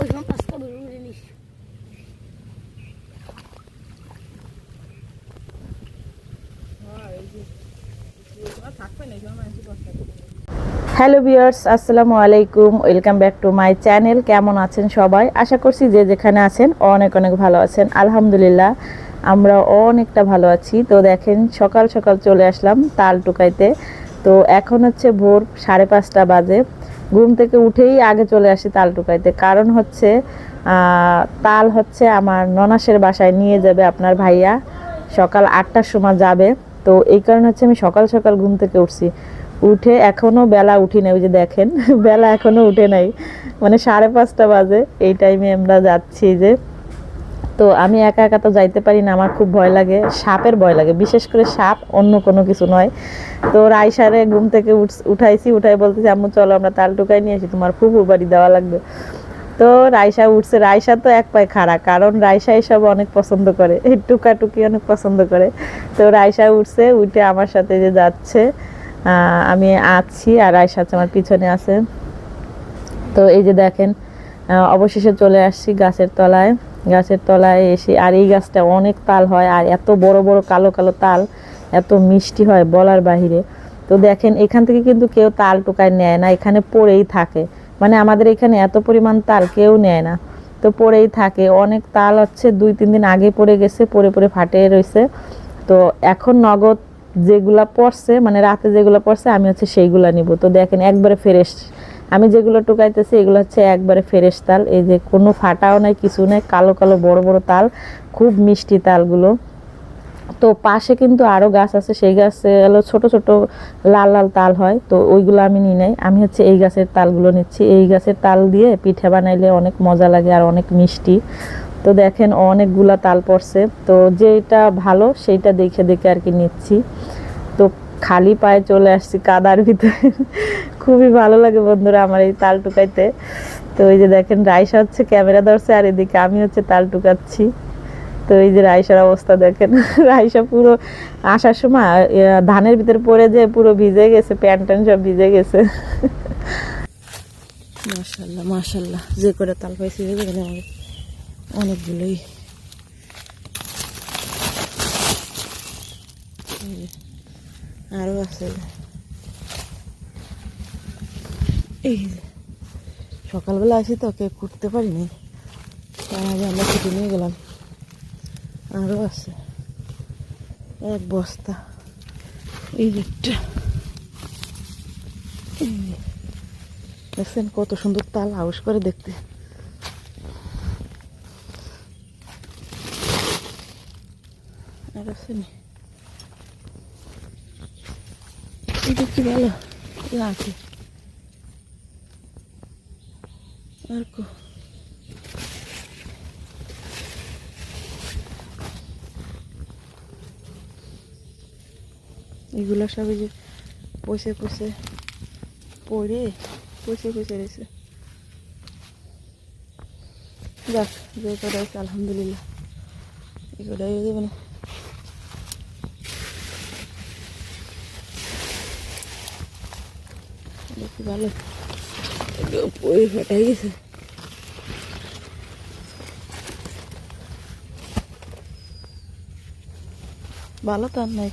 ওইখানে পাঁচটা বের করে নিস হ্যালো ভিউয়ার্স আসসালামু আলাইকুম welcome back to my channel কেমন আছেন সবাই? আশা করছি যে যেখানে আছেন অনেক অনেক ভালো আছেন। আলহামদুলিল্লাহ আমরা অনেকটা ভালো আছি। তো দেখেন সকাল সকাল চলে আসলাম তাল টুকাইতে তো এখন হচ্ছে ভোর সাড়ে পাঁচটা বাজে। ঘুম থেকে উঠেই আগে চলে আসি তাল টুকাইতে। কারণ হচ্ছে তাল হচ্ছে আমার ননাসের বাসায় নিয়ে যাবে আপনার ভাইয়া। সকাল আটটার সময় যাবে। তো এই কারণে হচ্ছে আমি সকাল সকাল ঘুম থেকে উঠছি। উঠে এখনও বেলা উঠি নাই, ওই যে দেখেন, বেলা এখনও উঠে নাই। মানে সাড়ে পাঁচটা বাজে, এই টাইমে আমরা যাচ্ছি যে তো আমি একা একা তো যাইতে পারি না, আমার খুব ভয় লাগে, সাপের ভয় লাগে। বিশেষ করে সাপ অন্য কোনো কিছু নয়। তো রাইসারে ঘুম থেকে উঠ- উঠাইছি, উঠাই বলতেছি, আম্মু, চলো আমরা তাল টুকাই নিয়ে আসি, তোমার ফুফুর বাড়ি দেওয়া লাগবে। তো রাইসা উঠছে, রাইসা তো এক পায়ে খাড়া, কারণ রাইসা এসব অনেক পছন্দ করে এই টুকাটুকি অনেক পছন্দ করে। তো রাইসা উঠছে, উঠে আমার সাথে যে যাচ্ছে আমি আছি আর রাইসা হচ্ছে আমার পিছনে আছে। তো এই যে দেখেন অবশেষে চলে আসছি গাছের তলায়। গাছের তলায় এসে, আর এই গাছটা অনেক তাল হয়, আর এত বড় বড় কালো কালো তাল, এত মিষ্টি হয় বলার বাহিরে। তো দেখেন, এখান থেকে কিন্তু কেউ তাল টোকায় নেয় না, এখানে পড়েই থাকে। মানে আমাদের এখানে এত পরিমাণ তাল কেউ নেয় না। তো পড়েই থাকে। অনেক তাল হচ্ছে দুই, তিন দিন আগে পড়ে গেছে, পড়ে পড়ে ফাটে রয়েছে তো এখন নগদ যেগুলা পড়ছে মানে রাতে যেগুলো পড়ছে, আমি হচ্ছে সেইগুলা নিব। তো দেখেন, একবারে ফ্রেশ আমি যেগুলো টুকাইতেছি, এগুলো হচ্ছে একবারে ফ্রেশ তাল। এই যে কোনো ফাটাও নাই, কিছু নেই, কালো কালো বড় বড় তাল, খুব মিষ্টি তালগুলো। তো পাশে কিন্তু আরও গাছ আছে, সেই গাছে হলো ছোট ছোট লাল লাল তাল হয়, তো ওইগুলো আমি নিই নাই। আমি হচ্ছে এই গাছের তালগুলো নিচ্ছি। এই গাছের তাল দিয়ে পিঠে বানাইলে অনেক মজা লাগে আর অনেক মিষ্টি। তো দেখেন অনেকগুলা তাল পড়ছে, তো যেটা ভালো সেইটা দেখে দেখে আর কি নিচ্ছি। তো খালি পায়ে চলে আসছি কাদার ভিতরে। খুবই ভালো লাগে বন্ধুরা আমার এই তাল টুকাইতে। তো এই যে দেখেন, রাইসা হচ্ছে ক্যামেরা ধরছে আর এদিকে আমি হচ্ছে তাল টুকাচ্ছি। তো এই যে রাইসার অবস্থা দেখেন, রাইসা পুরো আসার সময় ধানের ভিতরে পড়ে যে পুরো ভিজে গেছে প্যান্ট ট্যান্ট সব ভিজে গেছে। মাশাল্লাহ মাশাল্লাহ যে করে তাল পাইছি অনেকগুলোই। এই যে, আরও আছে। এই সকালবেলা আসি তো কেক করতে পারিনি। তার আগে আমরা ছুটি নিয়ে গেলাম। আরও আছে। এক বস্তা। এই একটা। দেখছেন কত সুন্দর তাল হাউস করে দেখতে। আর আছে নি? এটা কি ভালো? লাগে আর কো এগুলো সব যে পয়সে পয়সে পড়ে, পয়সে পয়সে রয়েছে। যাক, যে কটা আছে আলহামদুলিল্লাহ। এই কটাই হয়ে যাবে না দেখি ভালো? পড়ে ফেটাই গেছে। ভালো তো আর নাই,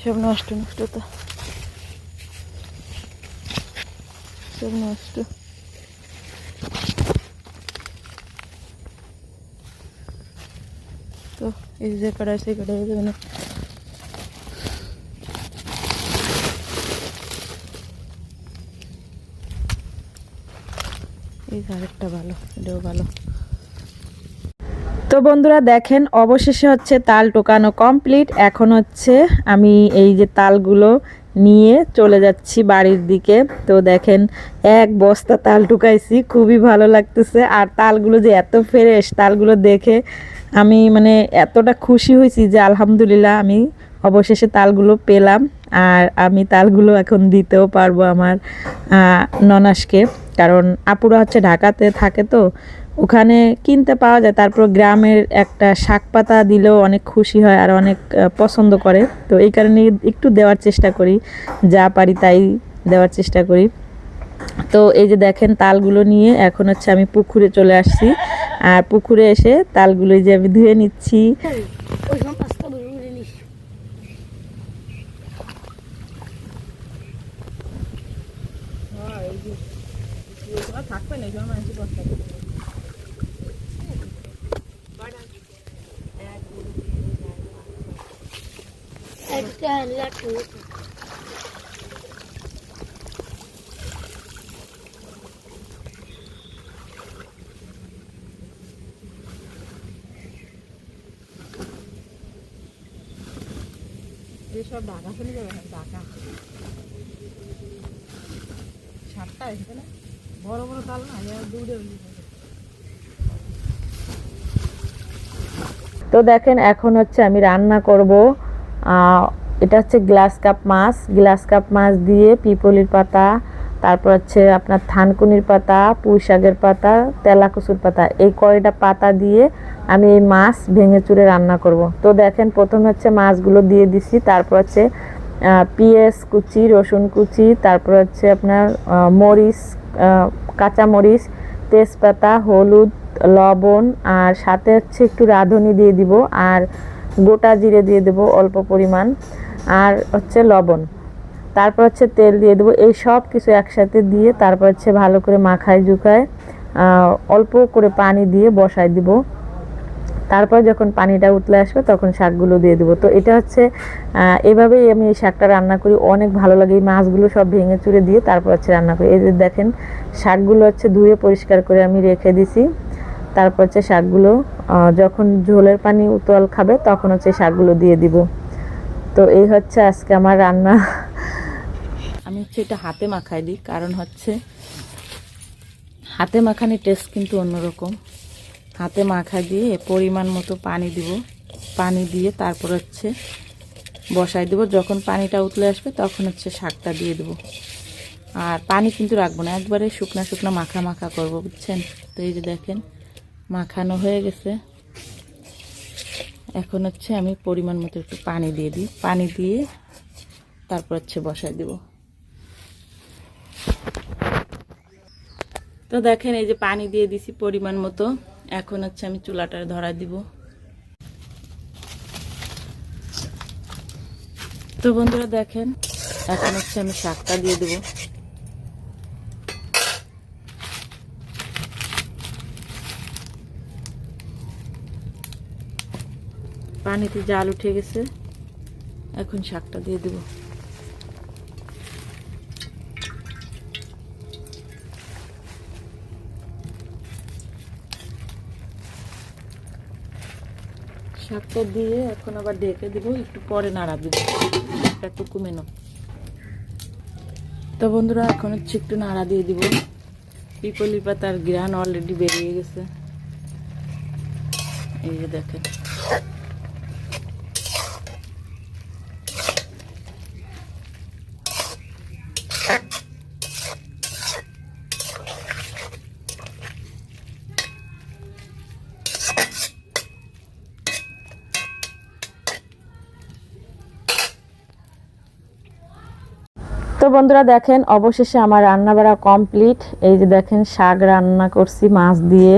সব নষ্ট নষ্ট তো। সব নষ্ট। তো, এই যে কটা আছে কটা হয়ে না ভালো, এটাও ভালো। তো বন্ধুরা দেখেন, অবশেষে হচ্ছে তাল টোকানো কমপ্লিট এখন হচ্ছে আমি এই যে তালগুলো নিয়ে চলে যাচ্ছি বাড়ির দিকে। তো দেখেন, এক বস্তা তাল টুকাইছি খুবই ভালো লাগতেছে। আর তালগুলো যে এত ফ্রেশ তালগুলো দেখে আমি মানে এতটা খুশি হয়েছি যে আলহামদুলিল্লাহ আমি অবশেষে তালগুলো পেলাম। আর আমি তালগুলো এখন দিতেও পারব আমার ননাসকে। কারণ আপুরা হচ্ছে ঢাকাতে থাকে তো, ওখানে কিনতে পাওয়া যায়। তারপর গ্রামের একটা শাক পাতা দিলেও অনেক খুশি হয় আর অনেক পছন্দ করে। তো এই কারণে একটু দেওয়ার চেষ্টা করি, যা পারি তাই দেওয়ার চেষ্টা করি। তো এই যে দেখেন তালগুলো নিয়ে এখন হচ্ছে আমি পুকুরে চলে আসছি। আর পুকুরে এসে তালগুলো যে আমি ধুয়ে নিচ্ছি ওইখান পাঁচটা বের করে নিস একটা লাটু সব ঢাকা চলে যাবে ঢাকা সাতটা এসে বড় বড় তাল না দৌড়ে তো দেখেন, এখন হচ্ছে আমি রান্না করব। এটা হচ্ছে গ্লাস কাপ মাছ। গ্লাস কাপ মাছ দিয়ে পিপলির পাতা, তারপর হচ্ছে আপনার থানকুনির পাতা, পুঁই শাকের পাতা, তেলাকুচুর পাতা, এই কয়টা পাতা দিয়ে আমি এই মাছ ভেঙে চুরে রান্না করব। তো দেখেন, প্রথমে হচ্ছে মাছগুলো দিয়ে দিছি, তারপর হচ্ছে পেঁয়াজ কুচি, রসুন কুচি, তারপর হচ্ছে আপনার মরিচ কাঁচা মরিচ, তেজপাতা, হলুদ, লবণ, আর সাথে হচ্ছে একটু রাঁধুনি দিয়ে দিব। আর গোটা জিরে দিয়ে দেব অল্প পরিমাণ। আর হচ্ছে লবণ। তারপর হচ্ছে তেল দিয়ে দেবো। এই সব কিছু একসাথে দিয়ে তারপর হচ্ছে ভালো করে মাখায় জুকায় অল্প করে পানি দিয়ে বসায় দিব। তারপর যখন পানিটা উতলে আসবে তখন শাকগুলো দিয়ে দেবো। তো এটা হচ্ছে এভাবেই আমি এই শাকটা রান্না করি। অনেক ভালো লাগে এই মাছগুলো সব ভেঙে চুরে দিয়ে তারপর হচ্ছে রান্না করি। এই যে দেখেন, শাকগুলো হচ্ছে ধুয়ে পরিষ্কার করে আমি রেখে দিছি। তারপর হচ্ছে শাকগুলো যখন ঝোলের পানি উতল খাবে, তখন হচ্ছে শাকগুলো দিয়ে দিব। তো এই হচ্ছে আজকে আমার রান্না। আমি হচ্ছে এটা হাতে মাখাই দিই, কারণ হচ্ছে হাতে মাখানি টেস্ট কিন্তু অন্যরকম। হাতে মাখা দিয়ে পরিমাণ মতো পানি দিব। পানি দিয়ে তারপর হচ্ছে বসাই দেবো। যখন পানিটা উতলে আসবে, তখন হচ্ছে শাকটা দিয়ে দেবো। আর পানি কিন্তু রাখব না, একবারে শুকনা শুকনা মাখা মাখা করব, বুঝছেন? তো এই যে দেখেন মাখানো হয়ে গেছে। এখন হচ্ছে আমি পরিমাণ মতো একটু পানি দিয়ে দিই। পানি দিয়ে তারপর হচ্ছে বসাই দেব। তো দেখেন, এই যে পানি দিয়ে দিছি পরিমাণ মতো। এখন হচ্ছে আমি চুলাটা ধরা দিব। তো বন্ধুরা দেখেন, এখন হচ্ছে আমি শাকটা দিয়ে দেব। পানিতে জাল উঠে গেছে। এখন শাকটা দিয়ে দেব। শাকটা দিয়ে এখন আবার ঢেকে দিব, একটু পরে নাড়া দিব শাকটা একটু কমে কমেনো তো বন্ধুরা, এখন হচ্ছে একটু নাড়া দিয়ে দিব। পিপলি পাতার গ্রান অলরেডি বেরিয়ে গেছে। এই যে দেখেন। বন্ধুরা দেখেন, অবশেষে আমার রান্না বাড়া কমপ্লিট এই যে দেখেন, শাক রান্না করছি, মাছ দিয়ে,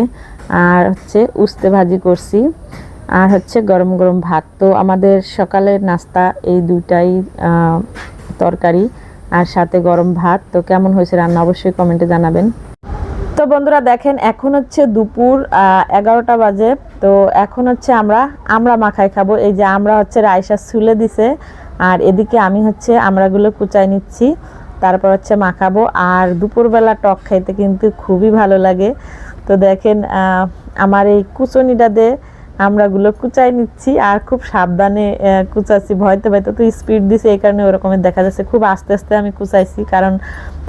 আর হচ্ছে উস্তে ভাজি করছি, আর হচ্ছে গরম গরম ভাত। তো আমাদের সকালের নাস্তা এই দুটাই তরকারি আর সাথে গরম ভাত। তো কেমন হয়েছে রান্না, অবশ্যই কমেন্টে জানাবেন। তো বন্ধুরা দেখেন, এখন হচ্ছে দুপুর এগারোটা বাজে। তো এখন হচ্ছে আমরা আমরা মাখাই খাব। এই যে আমরা হচ্ছে রাইসা ছুলে দিছে। আর এদিকে আমি হচ্ছে আমরাগুলো কুচাই নিচ্ছি তারপর হচ্ছে মাখাবো। আর দুপুরবেলা টক খাইতে কিন্তু খুবই ভালো লাগে। তো দেখেন আমার এই কুচনিটাতে আমরাগুলো কুচাই নিচ্ছি আর খুব সাবধানে কুচাচ্ছি। ভয়তে ভয়তে তো স্পিড দিছে এই কারণে ওরকমের দেখা যাচ্ছে। খুব আস্তে আস্তে আমি কুচাইছি কারণ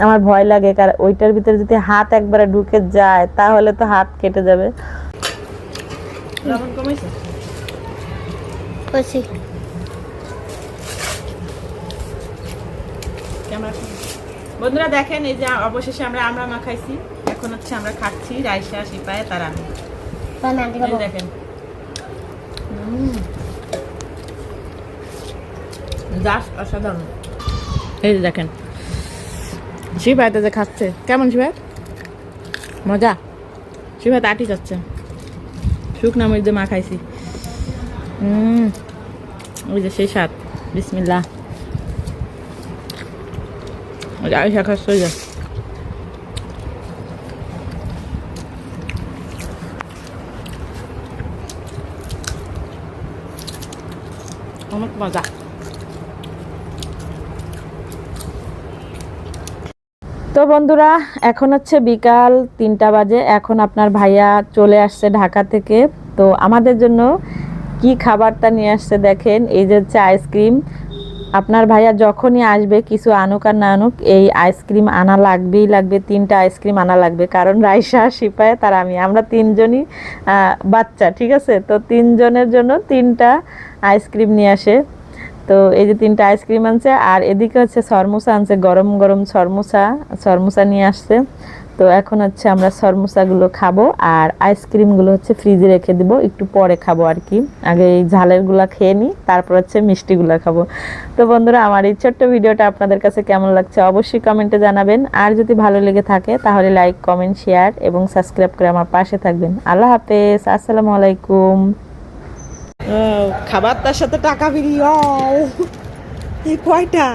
আমার ভয় লাগে। কারণ ওইটার ভিতরে যদি হাত একবারে ঢুকে যায় তাহলে তো হাত কেটে যাবে। কইছি বন্ধুরা দেখেন এই যে অবশেষে আমরা আমরা মাখাইছি এখন হচ্ছে আমরা খাচ্ছি রাইসা সিপায় তার দেখেন। জাস্ট অসাধারণ। এই যে দেখেন। শিবাইতে যে খাচ্ছে। কেমন শিবাই মজা। শিবাই আটি যাচ্ছে। শুকনা মরিচ দিয়ে মা খাইছি। হুম। ওই যে সেই স্বাদ। বিসমিল্লা যে আয়সা খাচ্ছে, ওই যে। অনেক মজা। তো বন্ধুরা, এখন হচ্ছে বিকাল তিনটা বাজে। এখন আপনার ভাইয়া চলে আসছে ঢাকা থেকে। তো আমাদের জন্য কি খাবারটা নিয়ে আসছে দেখেন, এই যে হচ্ছে আইসক্রিম আপনার ভাইয়া যখনই আসবে, কিছু আনুক আর না আনুক, এই আইসক্রিম আনা লাগবেই লাগবে, তিনটা আইসক্রিম আনা লাগবে। কারণ রাইসা, সিপায়, তার আমি। আমরা তিনজনই বাচ্চা, ঠিক আছে? তো তিনজনের জন্য তিনটা আইসক্রিম নিয়ে আসে। তো এই যে তিনটা আইসক্রিম আনছে, আর এদিকে হচ্ছে সরমুসা আনছে, গরম গরম সরমুসা সরমুসা নিয়ে আসছে। তো এখন হচ্ছে আমরা সরমুসাগুলো খাব আর আইসক্রিমগুলো হচ্ছে ফ্রিজে রেখে দিব, একটু পরে খাব আর কি। আগে এই ঝালেরগুলো খেয়ে নিই, তারপর হচ্ছে মিষ্টিগুলো খাব। তো বন্ধুরা, আমার এই ছোট্ট ভিডিওটা আপনাদের কাছে কেমন লাগছে অবশ্যই কমেন্টে জানাবেন। আর যদি ভালো লেগে থাকে, তাহলে লাইক, কমেন্ট, শেয়ার এবং সাবস্ক্রাইব করে আমার পাশে থাকবেন। আল্লাহ হাফেজ, আসসালামু আলাইকুম। খাবার তার সাথে টাকা বিরিয়াও এই কয়টা?